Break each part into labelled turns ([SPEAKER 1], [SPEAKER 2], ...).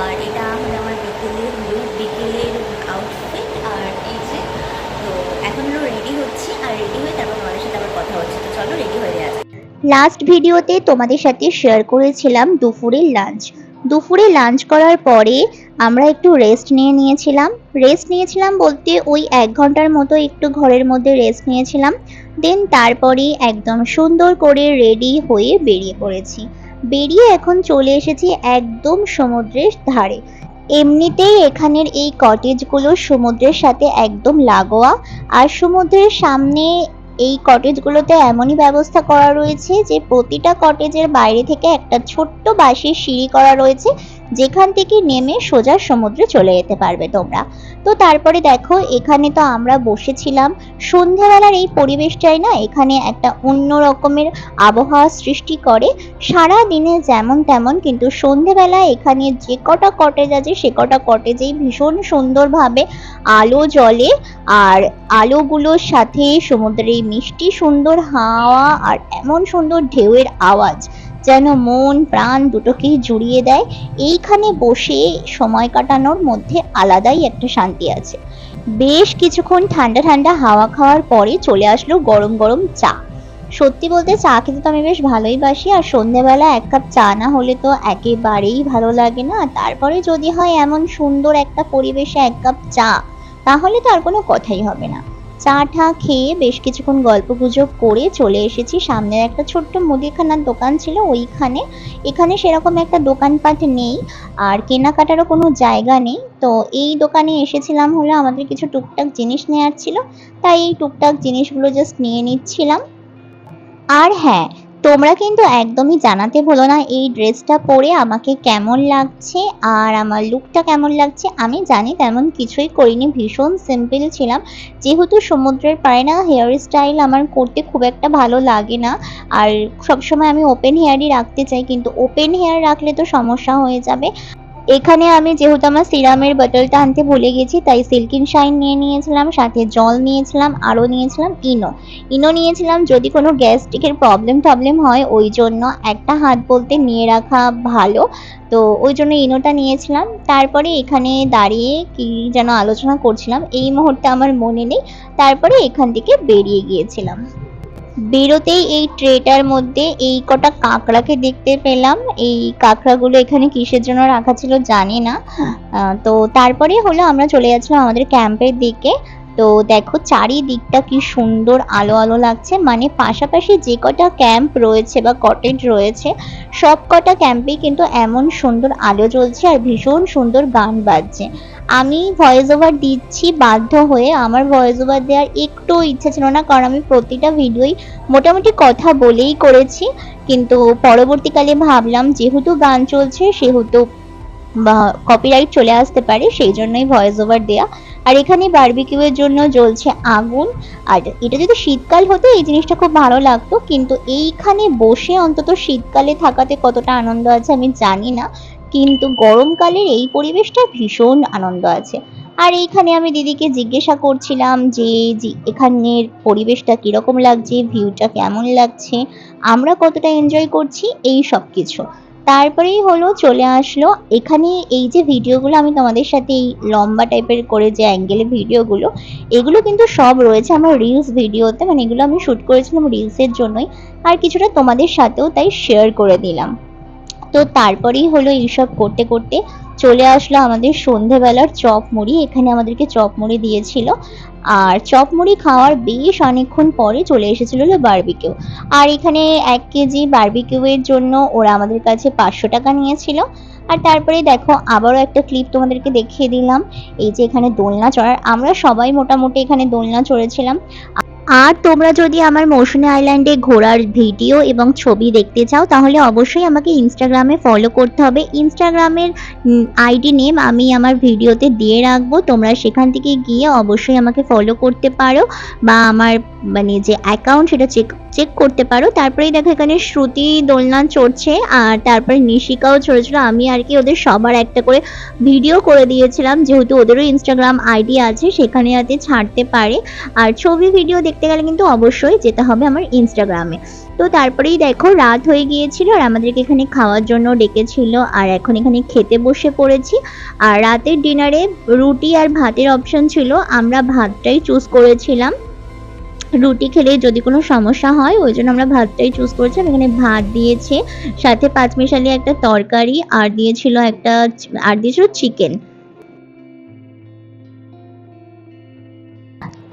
[SPEAKER 1] আর এটা হলো আমার বিকেলের লুক বিকেলের আউটফিট আর এই যে, তো এখন হলো রেডি হচ্ছি আর রেডি হয়ে তারপর আমাদের সাথে আবার কথা হচ্ছে। তো চলো রেডি হয়ে যাচ্ছে
[SPEAKER 2] লাস্ট ভিডিওতে তোমাদের সাথে শেয়ার করেছিলাম দুপুরের লাঞ্চ দুপুরে লাঞ্চ করার পরে আমরা একটু রেস্ট নিয়ে নিয়েছিলাম। রেস্ট নিয়েছিলাম বলতে ওই এক ঘণ্টার মতো একটু ঘরের মধ্যে রেস্ট নিয়েছিলাম। দেন তারপরে একদম সুন্দর করে রেডি হয়ে বেরিয়ে পড়েছি। বেরিয়ে এখন চলে এসেছি একদম সমুদ্রের ধারে। এমনিতেই এখানের এই কটেজগুলো সমুদ্রের সাথে একদম লাগোয়া। আর সমুদ্রের সামনে এই কটেজগুলোতে এমনই ব্যবস্থা করা রয়েছে যে, প্রতিটা কটেজের বাইরে থেকে একটা ছোট্ট বাঁশের সিঁড়ি করা রয়েছে। যেখান থেকে নেমে সোজা সমুদ্রে চলে যেতে পারবে তোমরা। তো তারপরে দেখো, এখানে তো আমরা বসেছিলাম। সন্ধ্যাবেলার এই পরিবেশটাই না, এখানে একটা অন্য রকমের আবহাওয়া সৃষ্টি করে। সারা দিনে যেমন তেমন কিন্তু সন্ধেবেলা এখানে যে কটা কটেজ আছে, সে কটা কটেজেই ভীষণ সুন্দরভাবে আলো জ্বলে আর আলোগুলোর সাথে সমুদ্রের মিষ্টি সুন্দর হাওয়া আর এমন সুন্দর ঢেউয়ের আওয়াজ। যেন মন, প্রাণ দুটোকেই জুড়িয়ে দেয়। এইখানে বসে সময় কাটানোর মধ্যে আলাদাই একটা শান্তি আছে। বেশ কিছুক্ষণ ঠান্ডা ঠান্ডা হাওয়া খাওয়ার পরে চলে আসলো গরম গরম চা। সত্যি বলতে চা খেতে তো আমি বেশ ভালোই বাসি, আর সন্ধেবেলা এক কাপ চা না হলে তো একেবারেই ভালো লাগে না। তারপরে যদি হয় এমন সুন্দর একটা পরিবেশে এক কাপ চা, তাহলে তো আর কোনো কথাই হবে না। চা ঠা খেয়ে বেশ কিছুক্ষণ গল্প গুজব করে চলে এসেছি সামনের একটা ছোট্ট মুদিখানার দোকান ছিল ওইখানে। এখানে সেরকম একটা দোকানপাট নেই আর কেনাকাটারও কোনো জায়গা নেই। তো এই দোকানে এসেছিলাম হলো আমাদের কিছু টুকটাক জিনিস নেওয়ার ছিল। তাই এই টুকটাক জিনিসগুলো জাস্ট নিয়ে নিচ্ছিলাম। আর হ্যাঁ তোমরা কিন্তু একদমই জানাতে ভুলো না এই ড্রেসটা পরে আমাকে কেমন লাগছে আর আমার লুকটা কেমন লাগছে। আমি জানি তেমন কিছুই করিনি, ভীষণ সিম্পল ছিলাম। যেহেতু সমুদ্রের পাড়ে না হেয়ার স্টাইল আমার করতে খুব একটা ভালো লাগে না। আর সবসময় আমি ওপেন হেয়ারই রাখতে চাই, কিন্তু ওপেন হেয়ার রাখলে তো সমস্যা হয়ে যাবে। এখানে আমি যেহেতু আমার সিরামের বোতলটা আনতে ভুলে গেছি, তাই সিল্কিন শাইন নিয়ে নিয়েছিলাম, সাথে জল নিয়েছিলাম, আরও নিয়েছিলাম, ইনো। ইনো নিয়েছিলাম যদি কোনো গ্যাস্ট্রিকের প্রবলেম টবলেম হয়, ওই জন্য একটা হাত বলতে নিয়ে রাখা ভালো। তো ওই জন্য ইনোটা নিয়েছিলাম। তারপরে এখানে দাঁড়িয়ে কি যেন আলোচনা করছিলাম, এই মুহূর্তে আমার মনে নেই। তারপরে এখান থেকে বেরিয়ে গিয়েছিলাম। বেরোতেই এই ট্রেটার মধ্যে এই কটা কাঁকড়াকে দেখতে পেলাম। এই কাঁকড়াগুলো এখানে কিসের জন্য রাখা ছিল জানি না। আহ, তো তারপরে হলো আমরা চলে যাচ্ছিলাম আমাদের ক্যাম্পের দিকে। তো দেখো চারিদিকটা কি সুন্দর আলো আলো লাগছে। মানে পাশাপাশি যে কটা ক্যাম্প রয়েছে বা কটেজ রয়েছে, সব কটা ক্যাম্পেই কিন্তু এমন সুন্দর আলো জ্বলছে আর ভীষণ সুন্দর গান বাজছে। আমি ভয়েস ওভার দিচ্ছি বাধ্য হয়ে। আমার ভয়েস ওভার দেওয়ার একটু ইচ্ছা ছিল না, কারণ আমি প্রতিটা ভিডিওই মোটামুটি কথা বলেই করেছি। কিন্তু পরবর্তীকালে ভাবলাম যেহেতু গান চলছে, সেহেতু বা কপিরাইট চলে আসতে পারে, সেই জন্যই ভয়েস ওভার দেয়া। আর এখানে বারবিকিউ এর জন্য জ্বলছে আগুন। আর এটা যদি শীতকাল হতো, এই জিনিসটা খুব ভালো লাগতো। কিন্তু এইখানে বসে অন্তত শীতকালে থাকাতে কতটা আনন্দ আছে আমি জানি না। কিন্তু গরমকালের এই পরিবেশটা ভীষণ আনন্দ আছে। আর এইখানে আমি দিদিকে জিজ্ঞাসা করছিলাম যে এখানের পরিবেশটা কীরকম লাগছে ভিউটা কেমন লাগছে? আমরা কতটা এনজয় করছি? এই সব কিছু তারপরেই হলো চলে আসলো। এখানে এই যে ভিডিওগুলো আমি তোমাদের সাথে এই লম্বা টাইপের করে যে অ্যাঙ্গেলে ভিডিওগুলো, এগুলো কিন্তু সব রয়েছে আমার রিলস ভিডিওতে। মানে এগুলো আমি শ্যুট করেছিলাম রিলসের জন্যই। আর কিছুটা তোমাদের সাথেও তাই শেয়ার করে দিলাম। তো তারপরেই হলো এইসব করতে করতে চলে আসলো আমাদের সন্ধেবেলার চপ মুড়ি এখানে আমাদেরকে চপ মুড়ি দিয়েছিল। আর চপ মুড়ি খাওয়ার বেশ অনেকক্ষণ পরে চলে এসেছিল বারবিকিউ আর এখানে এক কেজি বারবিকিউ এর জন্য ওরা আমাদের কাছে পাঁচশো টাকা নিয়েছিল। আর তারপরে দেখো, আবারও একটা ক্লিপ তোমাদেরকে দেখিয়ে দিলাম। এই যে এখানে দোলনা চড়ার, আমরা সবাই মোটামুটি এখানে দোলনা চড়েছিলাম। আর তোমরা যদি আমার মৌসুমী আইল্যান্ডে ঘোরার ভিডিও এবং ছবি দেখতে চাও, তাহলে অবশ্যই আমাকে ইনস্টাগ্রামে ফলো করতে হবে। ইনস্টাগ্রামের আইডি নেম আমি আমার ভিডিওতে দিয়ে রাখব। তোমরা সেখান থেকে গিয়ে অবশ্যই আমাকে ফলো করতে পারো বা আমার মানে যে অ্যাকাউন্ট সেটা চেক চেক করতে পারো। তারপরেই দেখো এখানে শ্রুতি দোলনা চড়ছে আর তারপরে নিশিকাও চড়েছিল। আমি আর কি ওদের সবার একটা করে ভিডিও করে দিয়েছিলাম, যেহেতু ওদেরও ইনস্টাগ্রাম আইডি আছে, সেখানে যাতে ছাড়তে পারে। আর ছবি ভিডিও দেখতে গেলে কিন্তু অবশ্যই যেতে হবে আমার ইনস্টাগ্রামে তো তারপরেই দেখো রাত হয়ে গিয়েছিল আর আমাদেরকে এখানে খাওয়ার জন্য ডেকেছিল আর এখন এখানে খেতে বসে পড়েছি। আর রাতের ডিনারে রুটি আর ভাতের অপশন ছিল, আমরা ভাতটাই চুজ করেছিলাম। রুটি খেলে যদি কোনো সমস্যা হয়, ওই জন্য আমরা ভাতটাই চুজ করেছিলাম। এখানে ভাত দিয়েছে, সাথে পাঁচমিশালি একটা তরকারি, আর দিয়েছিল একটা আর দিয়েছিল চিকেন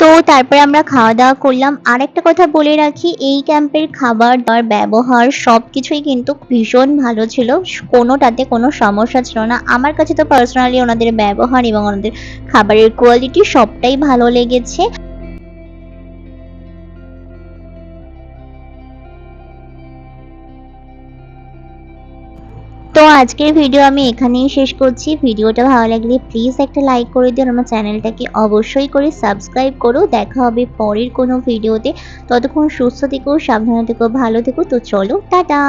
[SPEAKER 2] তো তারপরে আমরা খাওয়া দাওয়া করলাম। আর একটা কথা বলে রাখি, এই ক্যাম্পের খাবার দাবার ব্যবহার সব কিছুই কিন্তু ভীষণ ভালো ছিল। কোনোটাতে কোনো সমস্যা ছিল না। আমার কাছে তো পার্সোনালি ওনাদের ব্যবহার এবং ওনাদের খাবারের কোয়ালিটি সবটাই ভালো লেগেছে। আজকের ভিডিও আমি এখানেই শেষ করছি। ভিডিওটা ভালো লাগলে প্লিজ একটা লাইক করে দিও আমার চ্যানেলটাকে অবশ্যই করে সাবস্ক্রাইব করো। দেখা হবে পরের কোনো ভিডিওতে ততক্ষণ সুস্থ থেকো, সাবধানে থেকো, ভালো থেকো। তো চলো, টাটা!